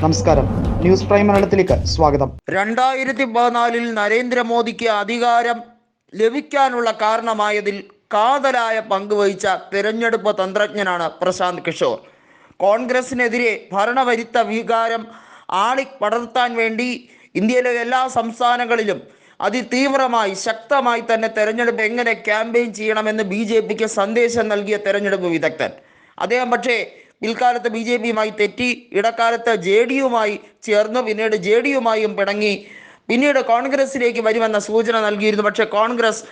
നമസ്കാരം. News prime മലയാളത്തിലേക്ക് സ്വാഗതം. രണ്ടായിരത്തി പതിനാലിൽ നരേന്ദ്രമോദിക്ക് അധികാരം ലഭിക്കാനുള്ള കാരണമായതിൽ കാതലായ പങ്കുവഹിച്ച തിരഞ്ഞെടുപ്പ് തന്ത്രജ്ഞനാണ് പ്രശാന്ത് കിഷോർ. കോൺഗ്രസിനെതിരെ ഭരണവരുത്ത വികാരം ആളി പടർത്താൻ വേണ്ടി ഇന്ത്യയിലെ എല്ലാ സംസ്ഥാനങ്ങളിലും അതിതീവ്രമായി ശക്തമായി തന്നെ തെരഞ്ഞെടുപ്പ് എങ്ങനെ ക്യാമ്പയിൻ ചെയ്യണമെന്ന് ബി ജെ പിക്ക് സന്ദേശം നൽകിയ തെരഞ്ഞെടുപ്പ് വിദഗ്ധൻ. അദ്ദേഹം പക്ഷേ പിൽക്കാലത്ത് ബി ജെ പിയുമായി തെറ്റി ഇടക്കാലത്ത് ജെ ഡി യുമായി ചേർന്നു പിന്നീട് ജെ ഡി യുമായും പിണങ്ങി. പിന്നീട് കോൺഗ്രസിലേക്ക് വരുമെന്ന സൂചന നൽകിയിരുന്നു. പക്ഷേ കോൺഗ്രസ്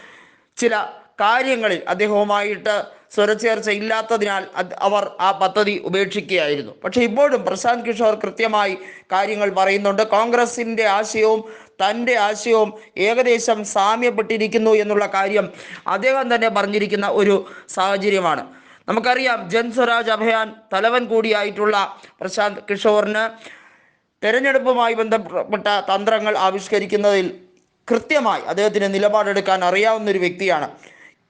ചില കാര്യങ്ങളിൽ അദ്ദേഹവുമായിട്ട് സ്വരച്ചേർച്ച ഇല്ലാത്തതിനാൽ അവർ ആ പദ്ധതി ഉപേക്ഷിക്കുകയായിരുന്നു. പക്ഷേ ഇപ്പോഴും പ്രശാന്ത് കിഷോർ കൃത്യമായി കാര്യങ്ങൾ പറയുന്നുണ്ട്. കോൺഗ്രസിന്റെ ആശയവും തന്റെ ആശയവും ഏകദേശം സാമ്യപ്പെട്ടിരിക്കുന്നു എന്നുള്ള കാര്യം അദ്ദേഹം തന്നെ പറഞ്ഞിരിക്കുന്ന ഒരു സാഹചര്യമാണ്. നമുക്കറിയാം ജൻ സ്വരാജ് അഭയാൻ തലവൻ കൂടിയായിട്ടുള്ള പ്രശാന്ത് കിഷോറിന് തെരഞ്ഞെടുപ്പുമായി ബന്ധപ്പെട്ട തന്ത്രങ്ങൾ ആവിഷ്കരിക്കുന്നതിൽ കൃത്യമായി അദ്ദേഹത്തിന് നിലപാടെടുക്കാൻ അറിയാവുന്ന ഒരു വ്യക്തിയാണ്.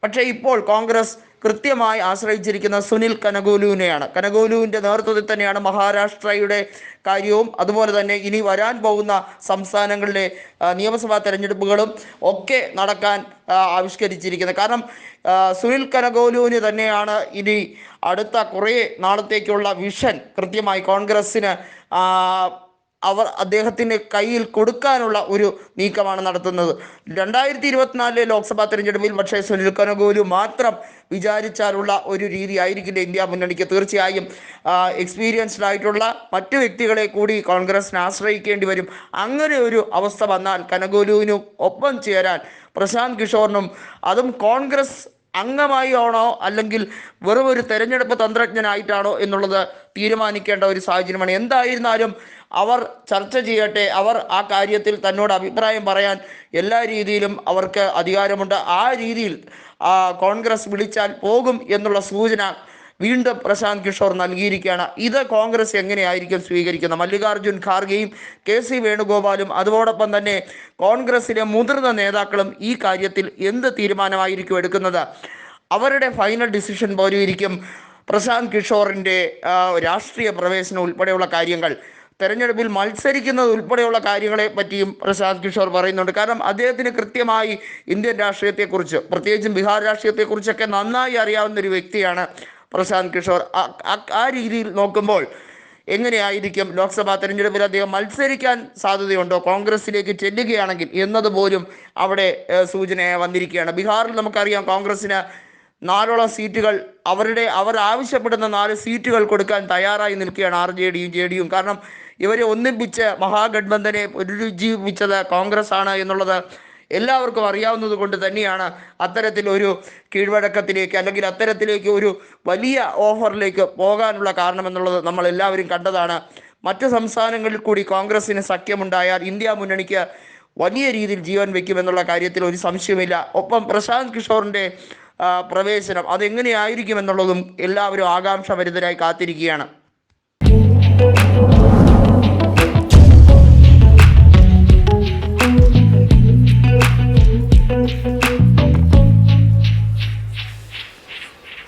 പക്ഷേ ഇപ്പോൾ കോൺഗ്രസ് കൃത്യമായി ആശ്രയിച്ചിരിക്കുന്ന സുനിൽ കനകോലുവിനെയാണ്. കനകോലുവിന്റെ നേതൃത്വത്തിൽ തന്നെയാണ് മഹാരാഷ്ട്രയുടെ കാര്യവും. അതുപോലെ തന്നെ ഇനി വരാൻ പോകുന്ന സംസ്ഥാനങ്ങളിലെ നിയമസഭാ തെരഞ്ഞെടുപ്പുകളും ഒക്കെ നടക്കാൻ ആവിഷ്കരിച്ചിരിക്കുന്നത്. കാരണം സുനിൽ കനകോലുവിന് തന്നെയാണ് ഇനി അടുത്ത കുറേ നാളത്തേക്കുള്ള വിഷൻ കൃത്യമായി കോൺഗ്രസ്സിന് അവർ അദ്ദേഹത്തിന്റെ കയ്യിൽ കൊടുക്കാനുള്ള ഒരു നീക്കമാണ് നടത്തുന്നത്. രണ്ടായിരത്തി ഇരുപത്തിനാലിലെ ലോക്സഭാ തെരഞ്ഞെടുപ്പിൽ പക്ഷേ സുനിൽ കനഗോലു മാത്രം വിചാരിച്ചാലുള്ള ഒരു രീതി ആയിരിക്കില്ല ഇന്ത്യ മുന്നണിക്ക്. തീർച്ചയായും എക്സ്പീരിയൻസ്ഡ് ആയിട്ടുള്ള മറ്റു വ്യക്തികളെ കൂടി കോൺഗ്രസിന് ആശ്രയിക്കേണ്ടി വരും. അങ്ങനെ ഒരു അവസ്ഥ വന്നാൽ കനഗോലുവിനും ഒപ്പം ചേരാൻ പ്രശാന്ത് കിഷോറിനും അതും കോൺഗ്രസ് അംഗമായി ആണോ അല്ലെങ്കിൽ വെറും ഒരു തെരഞ്ഞെടുപ്പ് തന്ത്രജ്ഞനായിട്ടാണോ എന്നുള്ളത് തീരുമാനിക്കേണ്ട ഒരു സാഹചര്യമാണ്. എന്തായിരുന്നാലും അവർ ചർച്ച ചെയ്യട്ടെ. അവർ ആ കാര്യത്തിൽ തന്നോട് അഭിപ്രായം പറയാൻ എല്ലാ രീതിയിലും അവർക്ക് അധികാരമുണ്ട്. ആ രീതിയിൽ കോൺഗ്രസ് വിളിച്ചാൽ പോകും എന്നുള്ള സൂചന വീണ്ടും പ്രശാന്ത് കിഷോർ നൽകിയിരിക്കുകയാണ്. ഇത് കോൺഗ്രസ് എങ്ങനെയായിരിക്കും സ്വീകരിക്കുന്നത്? മല്ലികാർജുൻ ഖാർഗെയും കെ സി വേണുഗോപാലും അതോടൊപ്പം തന്നെ കോൺഗ്രസിലെ മുതിർന്ന നേതാക്കളും ഈ കാര്യത്തിൽ എന്ത് തീരുമാനമായിരിക്കും എടുക്കുന്നത്? അവരുടെ ഫൈനൽ ഡിസിഷൻ പോലും ഇരിക്കും പ്രശാന്ത് കിഷോറിന്റെ രാഷ്ട്രീയ പ്രവേശനം ഉൾപ്പെടെയുള്ള കാര്യങ്ങൾ. തെരഞ്ഞെടുപ്പിൽ മത്സരിക്കുന്നത് ഉൾപ്പെടെയുള്ള കാര്യങ്ങളെ പറ്റിയും പ്രശാന്ത് കിഷോർ പറയുന്നുണ്ട്. കാരണം അദ്ദേഹത്തിന് കൃത്യമായി ഇന്ത്യൻ രാഷ്ട്രീയത്തെക്കുറിച്ച് പ്രത്യേകിച്ചും ബീഹാർ രാഷ്ട്രീയത്തെക്കുറിച്ചൊക്കെ നന്നായി അറിയാവുന്ന ഒരു വ്യക്തിയാണ് പ്രശാന്ത് കിഷോർ ആ- രീതിയിൽ നോക്കുമ്പോൾ എങ്ങനെയായിരിക്കും ലോക്സഭാ തെരഞ്ഞെടുപ്പിൽ അദ്ദേഹം മത്സരിക്കാൻ സാധ്യതയുണ്ടോ? കോൺഗ്രസിലേക്ക് ചെല്ലുകയാണെങ്കിൽ എന്നതുപോലും അവിടെ സൂചന വന്നിരിക്കുകയാണ്. ബീഹാറിൽ നമുക്കറിയാം കോൺഗ്രസിന് നാലോളം സീറ്റുകൾ അവരുടെ അവർ ആവശ്യപ്പെടുന്ന നാല് സീറ്റുകൾ കൊടുക്കാൻ തയ്യാറായി നിൽക്കുകയാണ് ആർ ജെ ഡിയും ജെ ഡിയും. കാരണം ഇവരെ ഒന്നിപ്പിച്ച് മഹാഗഡ്ബന്ധനെ പുനരുജ്ജീവിപ്പിച്ചത് കോൺഗ്രസ് ആണ് എന്നുള്ളത് എല്ലാവർക്കും അറിയാവുന്നത് കൊണ്ട് തന്നെയാണ് അത്തരത്തിലൊരു കീഴ്വഴക്കത്തിലേക്ക് അല്ലെങ്കിൽ അത്തരത്തിലേക്ക് ഒരു വലിയ ഓഫറിലേക്ക് പോകാനുള്ള കാരണമെന്നുള്ളത് നമ്മൾ എല്ലാവരും കണ്ടതാണ്. മറ്റ് സംസ്ഥാനങ്ങളിൽ കൂടി കോൺഗ്രസിന് സഖ്യമുണ്ടായാൽ ഇന്ത്യ മുന്നണിക്ക് വലിയ രീതിയിൽ ജീവൻ വയ്ക്കുമെന്നുള്ള കാര്യത്തിൽ ഒരു സംശയമില്ല ഒപ്പം പ്രശാന്ത് കിഷോറിന്റെ പ്രവേശനം അതെങ്ങനെയായിരിക്കും എന്നുള്ളതും എല്ലാവരും ആകാംക്ഷഭരിതരായി കാത്തിരിക്കുകയാണ്.